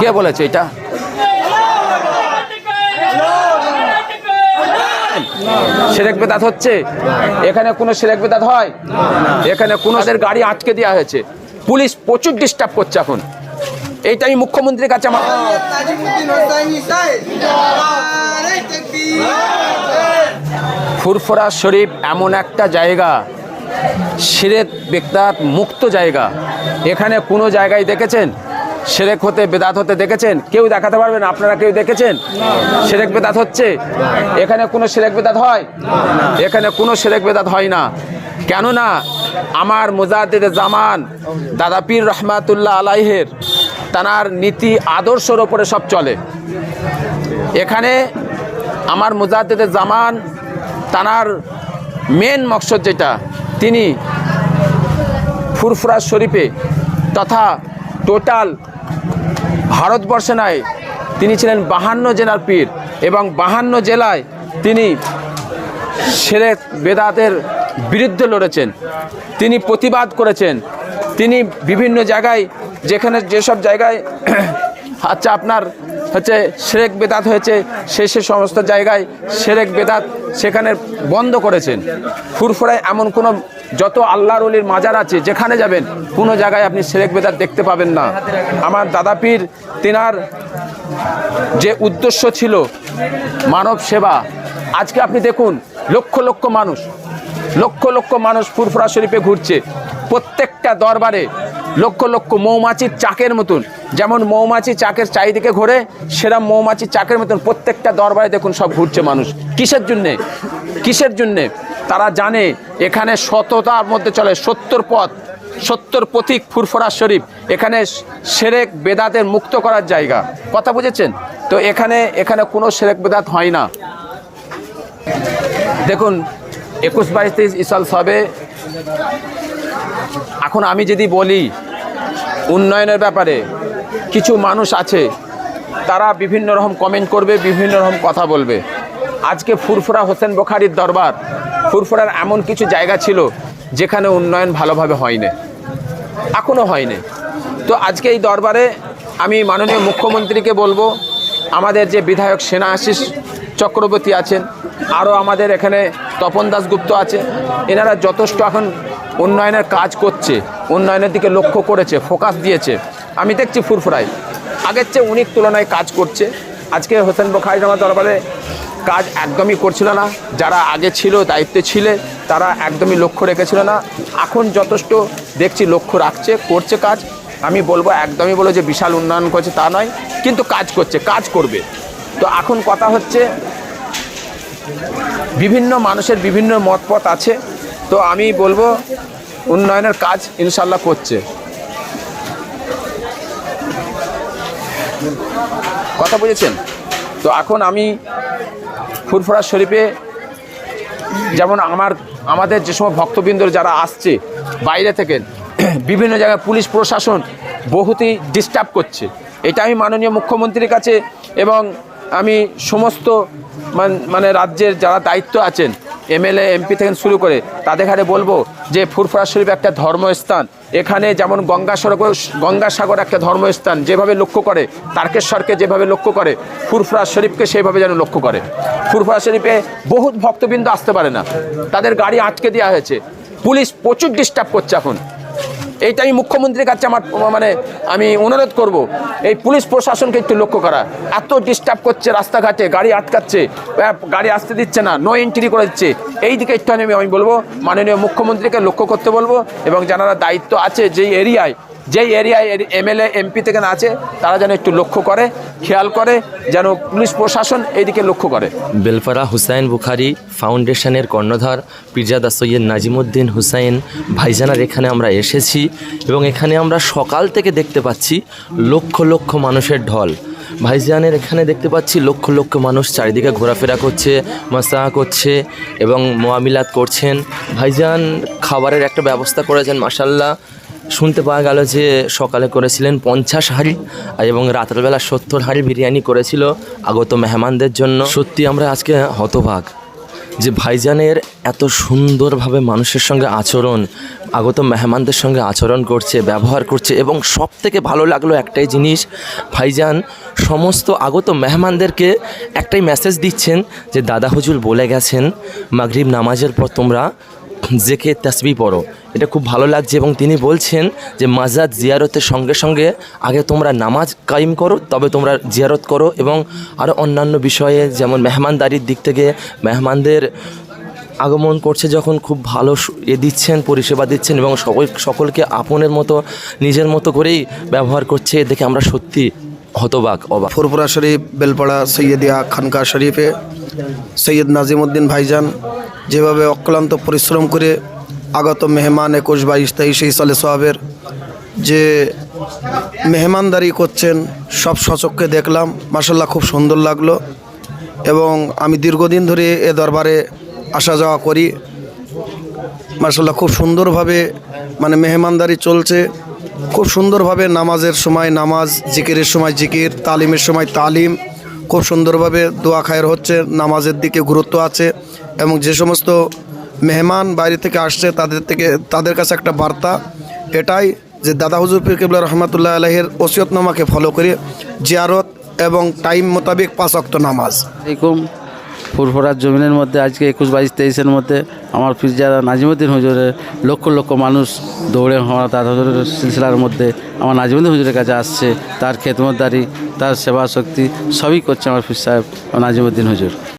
কে বলেছে এটা? সেরেক বেদাত হচ্ছে? এখানে কোনো সেরেক বেদাত হয়? এখানে কোনো তাদের গাড়ি আটকে দেওয়া হয়েছে। পুলিশ প্রচুর ডিস্টার্ব করছে এখন। এইটা আমি মুখ্যমন্ত্রীর কাছে আমার ফুরফুরা শরীফ এমন একটা জায়গা। সিরেক বেদাত মুক্ত জায়গা। এখানে কোনো জায়গায় দেখেছেন? সেরেক হতে, বেদাত হতে দেখেছেন? কেউ দেখাতে পারবেন আপনারা কেউ দেখেছেন? সেরেক বেদাত হচ্ছে? এখানে কোনো সেরেক বেদাত হয়? এখানে কোনো সেরেক বেদাত হয় না। কেননা আমার মুজাদ্দিদ জামান, দাদা পীর রহমাতুল্লাহ আলাইহের, তানার নীতি আদর্শের ওপরে সব চলে। এখানে আমার মুজাদ্দিদের জামান, তানার মেন মকসদ যেটা, তিনি ফুরফুরা শরীফে তথা টোটাল ভারতবর্ষে নয় তিনি ছিলেন বাহান্ন জেলার পীর এবং বাহান্ন জেলায় তিনি সেরে বেদাতের বিরুদ্ধে লড়েছেন। তিনি প্রতিবাদ করেছেন। তিনি বিভিন্ন জায়গায়, যেখানে যেসব জায়গায় আচ্ছা আপনার হচ্ছে সেরেক বেদাত হয়েছে, সে সে সমস্ত জায়গায় সেরেক বেদাত সেখানে বন্ধ করেছেন। ফুরফুরায় এমন কোনো যত আল্লাহর অলির মাজার আছে, যেখানে যাবেন, কোনো জায়গায় আপনি সেরেক বেদার দেখতে পাবেন না। আমার দাদাপীর, তেনার যে উদ্দেশ্য ছিল মানব সেবা, আজকে আপনি দেখুন, লক্ষ লক্ষ মানুষ, লক্ষ লক্ষ মানুষ ফুরফুরা শরীফে ঘুরছে। প্রত্যেকটা দরবারে লক্ষ লক্ষ মৌমাছির চাকের মতন, যেমন মৌমাছি চাকের চারিদিকে ঘোরে সেরকম মৌমাছির চাকের মতন প্রত্যেকটা দরবারে দেখুন সব ঘুরছে মানুষ। কিসের জন্যে? কিসের জন্যে? তারা জানে এখানে সততার মধ্যে চলে সত্তর পথ, সত্তর প্রতীক ফুরফুরা শরীফ। এখানে সেরেক বেদাতের মুক্ত করার জায়গা। কথা বুঝেছেন? তো এখানে এখানে কোনো সেরেক বেদাত হয় না। দেখুন, একুশ বাইশ তেইশ ইসাল সবে এখন আমি যদি বলি উন্নয়নের ব্যাপারে, কিছু মানুষ আছে, তারা বিভিন্ন রকম কমেন্ট করবে, বিভিন্ন রকম কথা বলবে। আজকে ফুরফুরা হোসেন বোখারির দরবার ফুরফুরার এমন কিছু জায়গা ছিল যেখানে উন্নয়ন ভালোভাবে হয়নি এখনও হয়নি। তো আজকে এই দরবারে আমি মাননীয় মুখ্যমন্ত্রীকে বলব, আমাদের যে বিধায়ক সেনা আশিস চক্রবর্তী আছেন, আরও আমাদের এখানে তপন দাসগুপ্ত আছে, এনারা যথেষ্ট এখন উন্নয়নের কাজ করছে, উন্নয়নের দিকে লক্ষ্য করেছে, ফোকাস দিয়েছে। আমি দেখছি ফুরফুরাই আগের চেয়ে অনেক তুলনায় কাজ করছে। আজকে হোসেন বখারি আমার দরবারে কাজ একদমই করছিল না, যারা আগে ছিল দায়িত্বে ছিলে, তারা একদমই লক্ষ্য রেখেছিল না। এখন যথেষ্ট দেখছি লক্ষ্য রাখছে, করছে কাজ। আমি বলব একদমই বলো যে বিশাল উন্নয়ন করছে তা নয়, কিন্তু কাজ করছে, কাজ করবে। তো এখন কথা হচ্ছে, বিভিন্ন মানুষের বিভিন্ন মতপথ আছে। তো আমি বলব, উন্নয়নের কাজ ইনশাল্লাহ করছে। কথা বুঝেছেন? তো এখন আমি ফুরফুরা শরীফে যেমন আমার, আমাদের যে সময় ভক্তবৃন্দ যারা আসছে, বাইরে থেকে বিভিন্ন জায়গায় পুলিশ, প্রশাসন বহুতই ডিস্টার্ব করছে। এটা আমি মাননীয় মুখ্যমন্ত্রীর কাছে এবং আমি সমস্ত মান- মানে রাজ্যের যারা দায়িত্ব আছেন এমএলএ এমপি থেকে শুরু করে তাদের ঘাড়ে বলব যে ফুরফুরা শরীফ একটা ধর্মস্থান। এখানে যেমন গঙ্গাসাগর গঙ্গাসাগর একটা ধর্মস্থান, যেভাবে লক্ষ্য করে, তারকেশ্বরকে যেভাবে লক্ষ্য করে, ফুরফুরা শরীফকে সেইভাবে যেন লক্ষ্য করে। ফুরফুরা শরীফে বহুত ভক্তবৃন্দ আসতে পারে না। তাদের গাড়ি আটকে দেওয়া হয়েছে। পুলিশ প্রচুর ডিস্টার্ব করছে এখন। এইটা আমি মুখ্যমন্ত্রীর কাছে আমার মানে আমি অনুরোধ করব, এই পুলিশ প্রশাসনকে একটু লক্ষ্য করা। এত ডিস্টার্ব করছে রাস্তাঘাটে, গাড়ি আটকাচ্ছে গাড়ি আসতে দিচ্ছে না নো এন্ট্রি করে দিচ্ছে। এই দিকে একটু আমি আমি বলব, মাননীয় মুখ্যমন্ত্রীকে লক্ষ্য করতে বলব এবং যারা দায়িত্ব আছে যেই এরিয়ায় যেই এরিয়ায় এমএলএ, এমপি থেকে আছে, তারা যেন একটু লক্ষ্য করে, খেয়াল করে, যেন পুলিশ প্রশাসন এইদিকে লক্ষ্য করে। বেলপাড়া হুসাইন বুখারি ফাউন্ডেশনের কর্ণধার পিরজাদা সৈয়দ নাজিমুদ্দিন হুসাইন, ভাইজানার এখানে আমরা এসেছি এবং এখানে আমরা সকাল থেকে দেখতে পাচ্ছি লক্ষ লক্ষ মানুষের ঢল। ভাইজানের এখানে দেখতে পাচ্ছি লক্ষ লক্ষ মানুষ চারিদিকে ঘোরাফেরা করছে মাসা করছে এবং মোয়ামিলাত করছেন। ভাইজান খাবারের একটা ব্যবস্থা করেছেন মাসাল্লাহ শুনতে পাওয়া গেল যে সকালে করেছিলেন পঞ্চাশ হাঁড়ি এবং রাত্রেবেলা সত্তর হাঁড়ি বিরিয়ানি করেছিল আগত মেহমানদের জন্য। সত্যি আমরা আজকে হতভাগ যে ভাইজানের এত সুন্দরভাবে মানুষের সঙ্গে আচরণ, আগত মেহমানদের সঙ্গে আচরণ করছে, ব্যবহার করছে এবং সব থেকে ভালো লাগল একটাই জিনিস, ভাইজান সমস্ত আগত মেহমানদেরকে একটাই মেসেজ দিচ্ছেন যে, দাদা হুজুর বলে গেছেন, মাগরিব নামাজের পর তোমরা জেকে তসবি পড়ো। এটা খুব ভালো লাগছে এবং তিনি বলছেন যে মাজাদ জিয়ারতের সঙ্গে সঙ্গে আগে তোমরা নামাজ কায়েম করো, তবে তোমরা জিয়ারত করো এবং আরও অন্যান্য বিষয়ে যেমন মেহমানদারির দিক থেকে মেহমানদের আগমন করছে যখন খুব ভালো এ দিচ্ছেন, পরিষেবা দিচ্ছেন এবং সকল, সকলকে আপনের মতো, নিজের মতো করেই ব্যবহার করছে দেখে আমরা সত্যি হতবাক, অবাক। ফুরফুরা শরীফ, বেলপাড়া সৈয়দিয়া খানকা শরীফে সৈয়দ নাজিমুদ্দিন ভাইজান যেভাবে অক্লান্ত পরিশ্রম করে আগত মেহমান একুশ বাইশ তেইশ সালে সোহাবের যে মেহমানদারি করছেন, সব সচককে দেখলাম। মাসাল্লাহ খুব সুন্দর লাগল। এবং আমি দীর্ঘদিন ধরে এ দরবারে আসা যাওয়া করি। মার্শাল্লাহ খুব সুন্দরভাবে মানে মেহমানদারি চলছে। খুব সুন্দরভাবে নামাজের সময় নামাজ, জিকিরের সময় জিকির, তালিমের সময় তালিম। খুব সুন্দরভাবে দোয়া খায়ের হচ্ছে। নামাজের দিকে গুরুত্ব আছে। এবং যে সমস্ত মেহমান বাইরে থেকে আসছে, তাদের থেকে, তাদের কাছে একটা বার্তা এটাই যে দাদা হুজুর পীর কেবলা রহমতুল্লাহ আলহের ওসিয়তনামাকে ফলো করে জিয়ারত এবং টাইম মোতাবেক পাঁচ অক্ত নামাজ। এরকম ফুরফুরার জমিনের মধ্যে, আজকে একুশ বাইশ তেইশের মধ্যে আমার পিরজাদা নাজিমুদ্দিন হুজুরের লক্ষ লক্ষ মানুষ দৌড়ে হওয়া দাদা হুজুরের সিলসিলার মধ্যে আমার নাজিমুদ্দিন হুজুরের কাছে আসছে, তার খেদমতদারি, তার সেবা শক্তি সবই করছে আমার পীর সাহেব নাজিমুদ্দিন হুজুর।